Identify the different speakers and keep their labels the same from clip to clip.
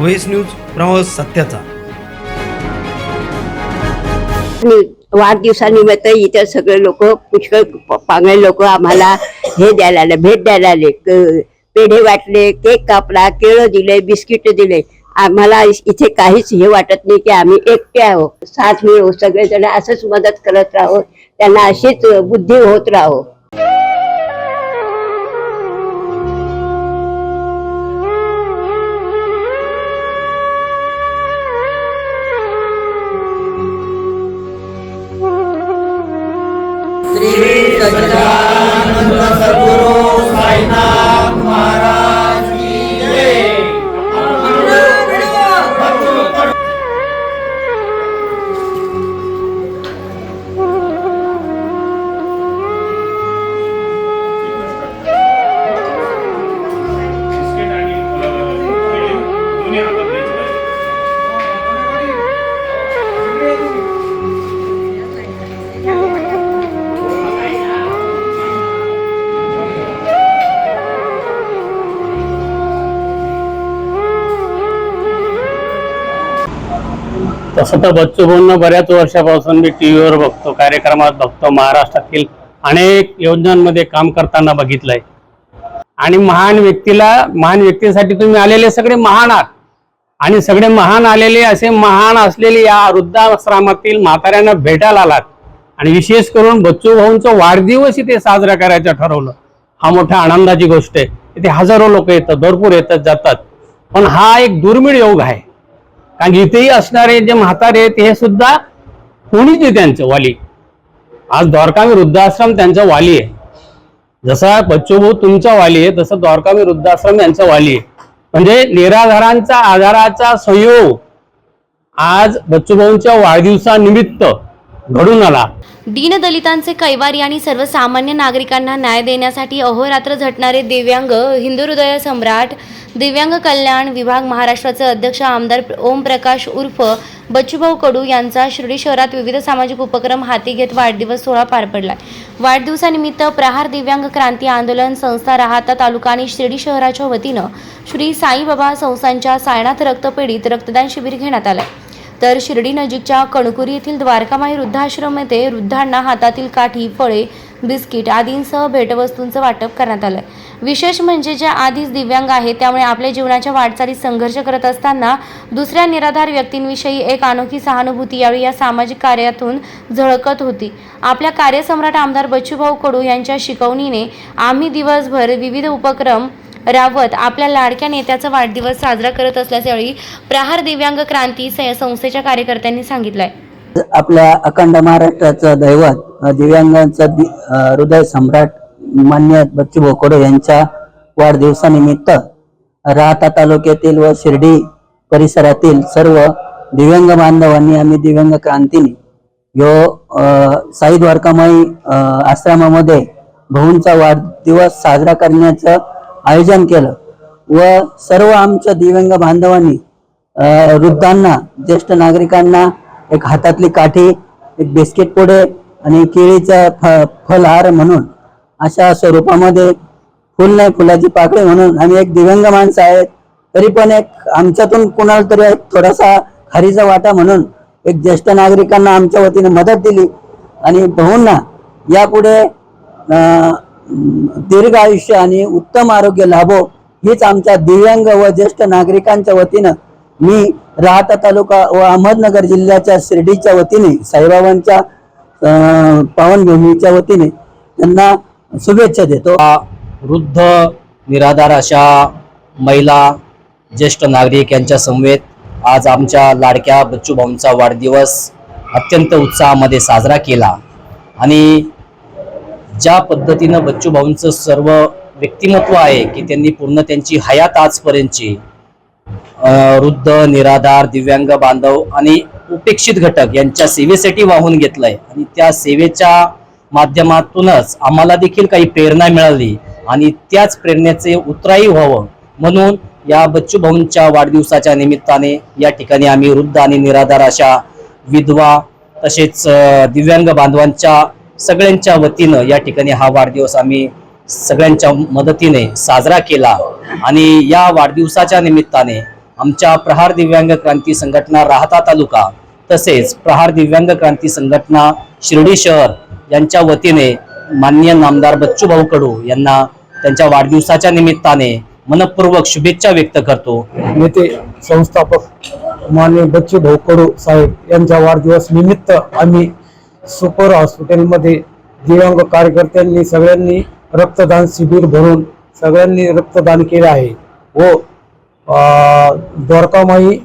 Speaker 1: Voice news प्रवास सत्याचा.
Speaker 2: वाढदिवसानिमित्त इतर सगळे लोक पुष्कळ पांगळे लोक आम्हाला हे द्यायला आले भेट द्यायला आले. पेढे वाटले केक कापला केळं दिले बिस्किट दिले. आम्हाला इथे काहीच हे वाटत नाही की आम्ही एकटे आहो साथ मिळू सगळेजण असंच मदत करत राहो त्यांना अशीच बुद्धी होत राहो.
Speaker 3: तसं तर बच्चू भाऊंना बऱ्याच वर्षापासून मी टी व्हीवर बघतो कार्यक्रमात बघतो महाराष्ट्रातील अनेक योजनांमध्ये काम करताना बघितलंय. आणि महान व्यक्तीला महान व्यक्तीसाठी तुम्ही आलेले सगळे महान आहात. आणि सगळे महान आलेले असे महान असलेले या वृद्धाश्रमातील म्हाताऱ्यांना भेटायला आलात. आणि विशेष करून बच्चू भाऊंचा वाढदिवस इथे साजरा करायचं ठरवलं. हा मोठ्या आनंदाची गोष्ट आहे. इथे हजारो लोक येतात भरपूर येतात जातात. पण हा एक दुर्मिळ योग आहे. कारण इथेही असणारे जे म्हातारे आहेत हे सुद्धा कोणीच आहे त्यांचं वाली. आज द्वारकामी वृद्धाश्रम त्यांचा वाली आहे. जसा बच्चूभाऊ तुमचा वाली आहे तसं द्वारकामी वृद्धाश्रम यांचा वाली आहे. म्हणजे निराधारांचा आधाराचा संयोग आज बच्चूभाऊंच्या वाढदिवसानिमित्त घडून आला.
Speaker 4: दीनदलितांचे कैवारी आणि सर्वसामान्य नागरिकांना न्याय देण्यासाठी अहोरात्र झटणारे दिव्यांग हिंदू हृदय सम्राट दिव्यांग कल्याण विभाग महाराष्ट्राचे अध्यक्ष आमदार ओमप्रकाश उर्फ बच्चूभाऊ कडू यांचा शिर्डी शहरात विविध सामाजिक उपक्रम हाती घेत वाढदिवस सोहळा पार पडला. वाढदिवसानिमित्त प्रहार दिव्यांग क्रांती आंदोलन संस्था राहता तालुका आणि शिर्डी शहराच्या वतीनं श्री साईबाबा संस्थांच्या सायनाथ रक्तपेढीत रक्तदान शिबिर घेण्यात आलं. तर शिर्डी नजीकच्या कणकुरी येथील द्वारकामाई वृद्धाश्रम येथे वृद्धांना हातातील काठी फळे बिस्किट आदींसह भेटवस्तूंचं वाटप करण्यात आलं विशेष म्हणजे ज्या आधीच दिव्यांग आहेत त्यामुळे आपल्या जीवनाच्या वाटचालीत संघर्ष करत असताना दुसऱ्या निराधार व्यक्तींविषयी एक अनोखी सहानुभूती यावेळी या सामाजिक कार्यातून झळकत होती. आपल्या कार्यसम्राट आमदार बच्चूभाऊ कडू यांच्या शिकवणीने आम्ही दिवसभर विविध उपक्रम रावत आपल्या लाडक्या नेत्याचा वाढदिवस साजरा करत असल्याच्यावेळी वेळी प्रहार दिव्यांग क्रांती संस्थेच्या कार्यकर्त्यांनी सांगितलंय.
Speaker 5: आपल्या अखंड महाराष्ट्राचं दैवत दिव्यांगांचं हृदय सम्राट मान्य बच्चूभाऊ भोकडो यांच्या वाढदिवसानिमित्त राहता तालुक्यातील व शिर्डी परिसरातील सर्व दिव्यांग बांधवांनी आम्ही दिव्यांग क्रांतीने यो साई द्वारकामाई आश्रमामध्ये भाऊंचा वाढदिवस साजरा करण्याचं आयोजन केलं. व सर्व आमच्या दिव्यांग बांधवांनी वृद्धांना ज्येष्ठ नागरिकांना एक हातातली काठी एक बिस्किट पुढे आणि केळीचा फ फलहार म्हणून अशा स्वरूपामध्ये फुल नाही फुलाची पाकळी म्हणून आम्ही एक दिव्यांग माणसं आहेत तरी पण एक आमच्यातून कुणाला तरी एक थोडासा खारीचा वाटा म्हणून एक ज्येष्ठ नागरिकांना आमच्या वतीने मदत दिली. आणि भाऊंना यापुढे दीर्घ आयुष्य आणि उत्तम आरोग्य लाभो हीच आमच्या दिव्यांग व ज्येष्ठ नागरिकांच्या वतीनं मी राहता तालुका व अहमदनगर जिल्ह्याच्या शिर्डीच्या वतीने साईबाबांच्या पावनभूमीच्या वतीने त्यांना शुभेच्छा देतो.
Speaker 6: वृद्ध निराधार अशा महिला ज्येष्ठ नागरिक यांच्या समवेत आज आमच्या लाडक्या बच्चूभाऊंचा वाढदिवस अत्यंत उत्साहामध्ये साजरा केला. आणि ज्या पद्धतीनं बच्चूभाऊंचं सर्व व्यक्तिमत्व आहे की त्यांनी पूर्ण त्यांची हयात आजपर्यंतची वृद्ध निराधार दिव्यांग बांधव आणि उपेक्षित घटक यांच्या सेवेसाठी वाहून घेतलंय. आणि त्या सेवेच्या माध्यमातूनच आम्हाला देखील काही प्रेरणा मिळाली आणि त्याच प्रेरणेचे उतराई व्हावं म्हणून या बच्चू भाऊंच्या वाढदिवसाच्या निमित्ताने या ठिकाणी आम्ही वृद्ध आणि निराधार अशा विधवा तसेच दिव्यांग बांधवांच्या सगळ्यांच्या वतीनं या ठिकाणी हा वाढदिवस आम्ही सगळ्यांच्या मदतीने साजरा केला. आणि या वाढदिवसाच्या निमित्ताने आमच्या प्रहार दिव्यांग क्रांती संघटना राहता तालुका तसेच प्रहार दिव्यांग क्रांती संघटना शिर्डी शहर यांच्या वतीने मान्य नामदार बच्चूभाऊ कडू यांना त्यांच्या वाढदिवसाच्या निमित्ताने मनपूर्वक शुभेच्छा व्यक्त करतो.
Speaker 7: नेते संस्थापक मान्य बच्चू भाऊ कडू साहेब यांच्या वाढदिवस निमित्त आम्ही सुपर हॉस्पिटलमध्ये दिव्यांग कार्यकर्त्यांनी सगळ्यांनी रक्तदान शिबिर भरून सगळ्यांनी रक्तदान केले आहे. व द्वारकामाई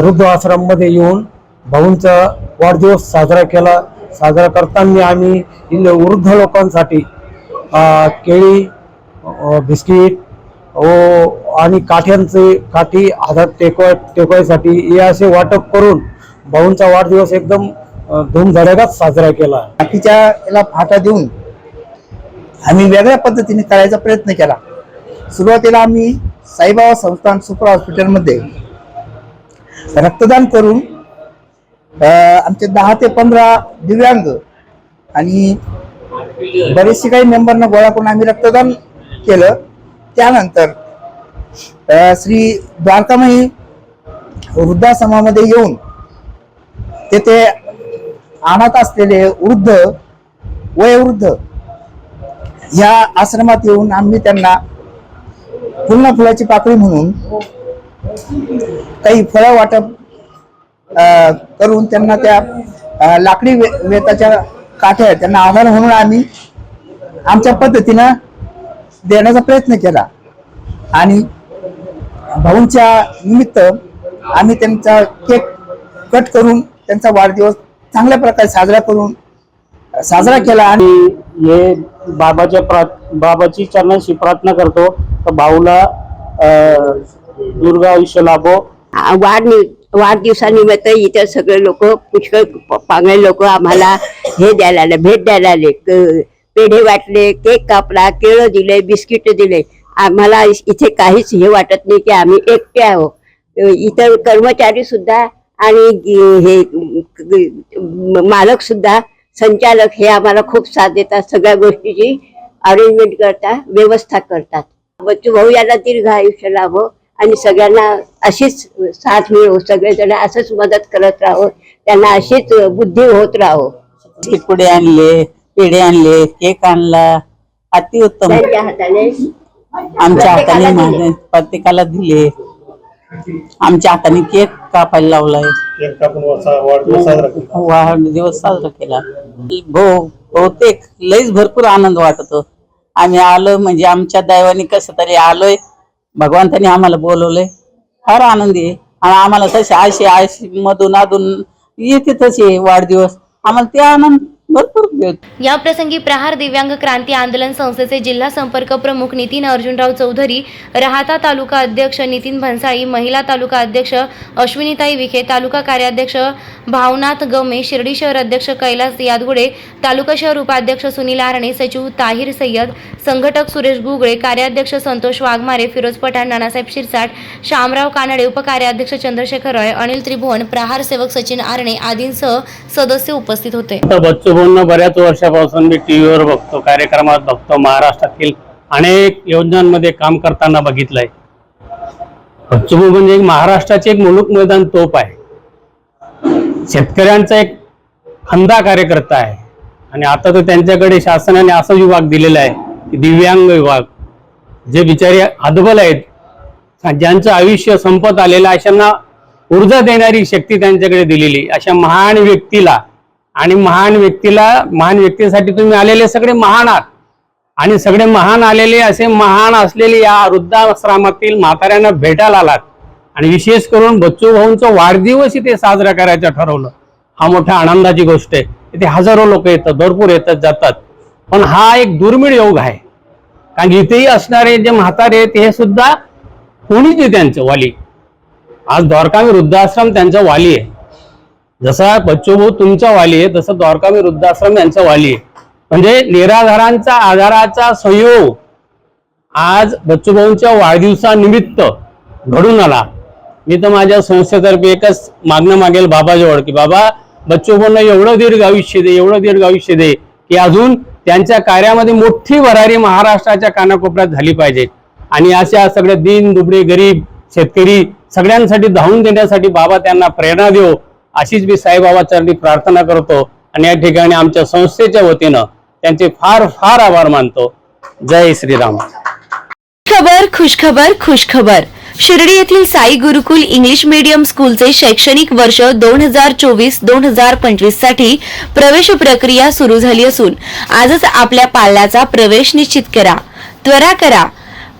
Speaker 7: वृद्ध आश्रममध्ये येऊन भाऊंचा वाढदिवस साजरा केला. साजरा करताना आम्ही वृद्ध लोकांसाठी केळी बिस्किट व आणि काठ्यांचे काठी हातात टेकवाय टेकवायसाठी हे असे वाटप करून भाऊंचा वाढदिवस एकदम दोन धूमधडाक्यात साजरा केला.
Speaker 8: बाकीच्या याला फाटा देऊन आम्ही वेगळ्या पद्धतीने करायचा प्रयत्न केला. सुरुवातीला आम्ही साईबाबा संस्थान सुपर हॉस्पिटलमध्ये रक्तदान करून आमचे दहा ते पंधरा दिव्यांग आणि बरेचसे काही मेंबरना गोळा करून आम्ही रक्तदान केलं. त्यानंतर श्री द्वारकामाई वृद्धाश्रमामध्ये येऊन तेथे अनाथ असलेले वृद्ध वयोवृद्ध या आश्रमात येऊन आम्ही त्यांना पूर्ण फुलाची पाकळी म्हणून काही फळं वाटप करून त्यांना त्या लाकडी वे- वेताच्या काठ्या त्यांना आधार म्हणून आम्ही आमच्या पद्धतीनं देण्याचा प्रयत्न केला. आणि भाऊंच्या निमित्त आम्ही त्यांचा केक कट करून त्यांचा वाढदिवस चांगल्या प्रकारे साजरा करून साजरा केला आणि
Speaker 3: हे बाबाच्या प्रार्थ बाबाची चरणाशी प्रार्थना करतो. तर भाऊला अं, दीर्घ आयुष्य लाभो.
Speaker 2: वाढ वाढदिवसानिमित्त इतर सगळे लोक पुष्कळ पांगळे लोक आम्हाला हे द्यायला आले भेट द्यायला आले. क- पेढे वाटले केक कापला केळं दिले बिस्किट दिले. आम्हाला इथे काहीच हे वाटत नाही की आम्ही एकटे आहोत. इतर कर्मचारी सुद्धा आणि हे मालक सुद्धा संचालक हे आम्हाला खूप साथ देतात. सगळ्या गोष्टीची अरेंजमेंट करतात व्यवस्था करतात. बच्चू भाऊ याला दीर्घ आयुष्य लाभो आणि सगळ्यांना अशीच साथ मिळो. सगळेजण असंच मदत करत राहो. त्यांना अशीच बुद्धी होत राहो.
Speaker 5: पुढे आणले पेढे आणले केक आणला. अतिउत्तम.
Speaker 2: हाताने.
Speaker 5: आमच्या हाताने
Speaker 2: प्रत्येकाला दिले.
Speaker 5: आमच्या हाताने केक कापायला लावलाय.
Speaker 9: केक कापून वा- वाढदिवस साजरा केला.
Speaker 5: वाढदिवस साजरा केला. भो बहुतेक लईच भरपूर आनंद वाटतो. आम्ही आलो म्हणजे आमच्या दैवाने कसं तरी आलोय. भगवंतानी आम्हाला बोलवलंय. फार आनंदी आहे. आणि आम्हाला तसे आशे आशे मधून अधून येते तसे वाढदिवस. आम्हाला ते आनंद भरपूर
Speaker 4: या प्रसंगी प्रहार दिव्यांग क्रांती आंदोलन संस्थेचे जिल्हा संपर्क प्रमुख नितीन अर्जुनराव चौधरी राहाता तालुका अध्यक्ष नितीन भन्साळी महिला तालुका अध्यक्ष अश्विनीताई विखे तालुका कार्याध्यक्ष भावनाथ गमे शिर्डी शहर अध्यक्ष कैलास यादगुडे तालुका शहर उपाध्यक्ष सुनील आरणे सचिव ताहिर सय्यद संघटक सुरेश गुगळे कार्याध्यक्ष संतोष वाघमारे फिरोज पठाण नानासाहेब शिरसाट शामराव कानडे उपकार्याध्यक्ष चंद्रशेखर रॉय अनिल त्रिभुवन प्रहार सेवक सचिन आरणे आदींसह सदस्य उपस्थित होते.
Speaker 3: बऱ्याच वर्षापासून मी टी व्हीवर बघतो कार्यक्रमात बघतो महाराष्ट्रातील अनेक योजनांमध्ये काम करताना बघितलंय. बच्चू म्हणजे एक महाराष्ट्राचे एक मुलूक मैदान तोप आहे. शेतकऱ्यांचा एक खंदा कार्यकर्ता आहे. आणि आता तर त्यांच्याकडे शासनाने असा विभाग दिलेला आहे की दिव्यांग विभाग जे बिचारे हदबल आहेत. ज्यांचं आयुष्य संपत आलेलं अशांना ऊर्जा देणारी शक्ती त्यांच्याकडे दिलेली अशा महान व्यक्तीला आणि महान व्यक्तीला महान व्यक्तीसाठी तुम्ही आलेले सगळे महान आहात. आणि सगळे महान आलेले असे महान असलेले या वृद्धाश्रमातील म्हाताऱ्यांना भेटायला आलात. आणि विशेष करून बच्चू भाऊंचा वाढदिवस इथे साजरा करायचं ठरवलं. हा मोठ्या आनंदाची गोष्ट आहे. इथे हजारो लोक येतात भरपूर येतात जातात. पण हा एक दुर्मिळ योग आहे. कारण इथेही असणारे जे म्हातारे आहेत हे सुद्धा कोणीच आहे त्यांचं वाली. आज द्वारकामी वृद्धाश्रम त्यांचा वाली आहे. जसा बच्चूभाऊ तुमचा वाली आहे तसं द्वारकामी वृद्धाश्रम यांचा वाली आहे. म्हणजे निराधारांचा आधाराचा संयोग आज बच्चूभाऊंच्या वाढदिवसानिमित्त घडून आला. मी तर माझ्या संस्थेतर्फे एकच मागणं मागेल बाबाजवळ की बाबा बच्चूभाऊंना एवढं दीर्घ आयुष्य दे एवढं दीर्घ आयुष्य दे की अजून त्यांच्या कार्यामध्ये मोठी भरारी महाराष्ट्राच्या कानाकोपऱ्यात झाली पाहिजे. आणि अशा सगळ्या दीन दुबळे गरीब शेतकरी सगळ्यांसाठी धावून देण्यासाठी बाबा त्यांना प्रेरणा देऊ अशीच मी साईबाबा चरणी प्रार्थना करतो आणि या ठिकाणी आमच्या संस्थेच्या वतीनं त्यांचे फार फार आभार मानतो. जय श्रीराम.
Speaker 10: खबर खुशखबर खुशखबर. शिर्डी येथील साई गुरुकुल इंग्लिश मीडियम स्कूलचे शैक्षणिक वर्ष दोन हजार चोवीस दोन हजार पंचवीससाठी प्रवेश प्रक्रिया सुरू झाली असून आजच आपल्या पाल्याचा प्रवेश निश्चित करा. त्वरा करा.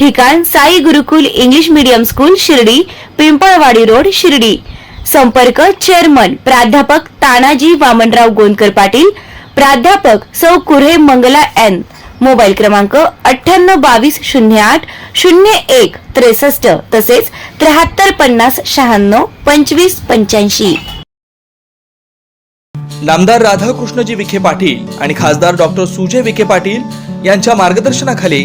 Speaker 10: ठिकाण Sai Gurukul English medium school Shirdi Pimpalwadi road Shirdi. संपर्क चेअरमन प्राध्यापक तानाजी वामनराव गोंदकर पाटील प्राध्यापक सौ कुरे मंगला एन. मोबाईल क्रमांक अठ्ठ्याण्णव बावीस शून्य आठ शून्य एक त्रेसष्ट तसेच त्र्याहत्तर पन्नास शहाण्णव पंचवीस पंच्याऐंशी.
Speaker 11: नामदार राधाकृष्णजी विखे पाटील आणि खासदार डॉक्टर सुजय विखे पाटील यांच्या मार्गदर्शनाखाली